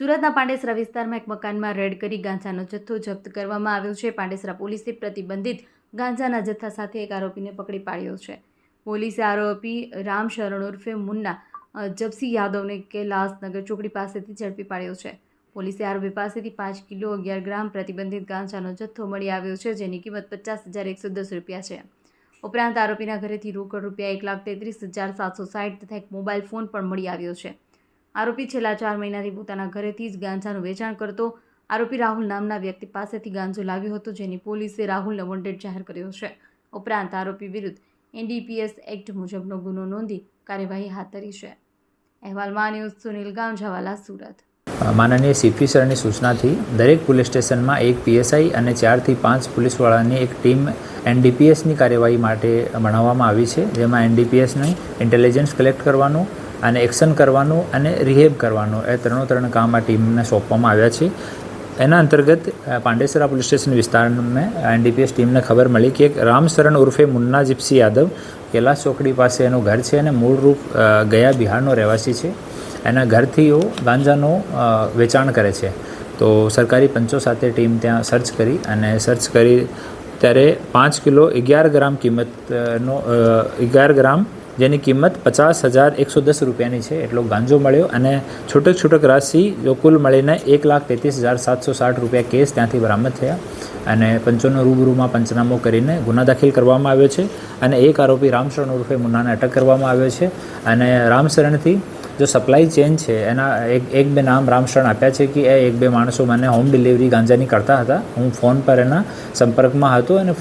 સુરતના પાંડેસરા વિસ્તારમાં એક મકાનમાં રેડ કરી ગાંજાનો જથ્થો જપ્ત કરવામાં આવ્યો છે. પાંડેસરા પોલીસે પ્રતિબંધિત ગાંજાના જથ્થા સાથે એક આરોપીને પકડી પાડ્યો છે. પોલીસે આરોપી રામ શરણ ઉર્ફે મુન્ના જપસી યાદવને કૈલાસનગર ચોકડી પાસેથી ઝડપી પાડ્યો છે. પોલીસે આરોપી પાસેથી પાંચ કિલો અગિયાર ગ્રામ પ્રતિબંધિત ગાંજાનો જથ્થો મળી આવ્યો છે, જેની કિંમત પચાસ હજાર એકસો દસ રૂપિયા છે. ઉપરાંત આરોપીના ઘરેથી રોકડ રૂપિયા એક લાખ તેત્રીસ હજાર સાતસો સાઠ તથા એક મોબાઈલ ફોન પણ મળી આવ્યો છે. આરોપી છેલ્લા ચાર મહિનાથી પોતાના ઘરેથી જ ગાંજાનું વેચાણ કરતો આરોપી રાહુલ નામના વ્યક્તિ પાસેથી ગાંજો લાવ્યો હતો, જેની પોલીસે રાહુલને વોન્ટેડ જાહેર કર્યો છે. ઉપરાંત આરોપી વિરુદ્ધ એનડીપીએસ એક્ટ મુજબનો ગુનો નોંધી કાર્યવાહી હાથ ધરી છે. અહેવાલમાં ન્યૂઝ સુનિલ ગાંજાવાલા, સુરત. માનનીય સીપી સરની સૂચનાથી દરેક પોલીસ સ્ટેશનમાં એક પીએસઆઈ અને ચારથી પાંચ પોલીસવાળાની એક ટીમ એનડીપીએસની કાર્યવાહી માટે બનાવવામાં આવી છે. જેમાં એનડીપીએસની ઇન્ટેલિજન્સ કલેક્ટ કરવાનું અને એક્શન કરવાનું અને રિહેબ કરવાનું. એ ત્રણો ત્રણ કામ આ ટીમને સોંપવામાં આવ્યા છે. એના અંતર્ગત પાંડેસરા પોલીસ સ્ટેશન વિસ્તારમાં એનડીપીએસ ટીમને ખબર મળી કે એક રામશરણ ઉર્ફે મુન્ના જીપ્સી યાદવ કૈલાસ ચોકડી પાસે એનું ઘર છે અને મૂળરૂપ ગયા બિહારનો રહેવાસી છે. એના ઘરથી એ ગાંજાનો વેચાણ કરે છે. તો સરકારી પંચો સાથે ટીમ ત્યાં સર્ચ કરી અને સર્ચ કરી ત્યારે પાંચ કિલો અગિયાર ગ્રામ કિંમતનો અગિયાર ગ્રામ જેની કિંમત પચાસ હજાર એકસો દસ રૂપિયાની છે. એટલો ગાંજો મળ્યો અને છૂટક છૂટક રાશિ જો કુલ મળીને એક લાખ તેત્રીસ હજાર સાતસો સાઠ રૂપિયા કેસ ત્યાંથી બરામદ થયા. અને પંચોનો રૂબરૂમાં પંચનામો કરીને ગુના દાખલ કરવામાં આવ્યો છે. અને એક આરોપી રામશરણ ઉર્ફે મુન્નાને અટક કરવામાં આવ્યો છે. અને રામશરણથી જો સપ્લાય ચેન છે, એના એક એક બે નામ રામશરણ આપ્યા છે કે એ એક બે માણસો મને હોમ ડિલિવરી ગાંજાની કરતા હતા. હું ફોન પર એના સંપર્કમાં હતો અને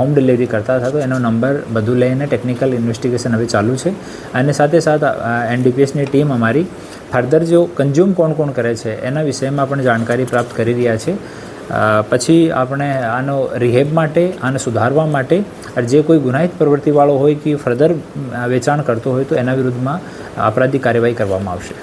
હોમ ડિલિવરી કરતા હતા. તો એનો નંબર બધું લઈને ટેકનિકલ ઇન્વેસ્ટિગેશન હવે ચાલુ છે. અને સાથે સાથે એનડીપીએસની ટીમ અમારી ફર્ધર જો કન્ઝ્યુમ કોણ કોણ કરે છે, એના વિષયમાં પણ જાણકારી પ્રાપ્ત કરી રહ્યા છે. પછી આપણે આનો રિહેબ માટે, આને સુધારવા માટે જે કોઈ ગુનાહિત પ્રવૃત્તિવાળો હોય કે ફર્ધર વેચાણ કરતો હોય તો એના વિરુદ્ધમાં અપરાધી કાર્યવાહી કરવામાં આવશે.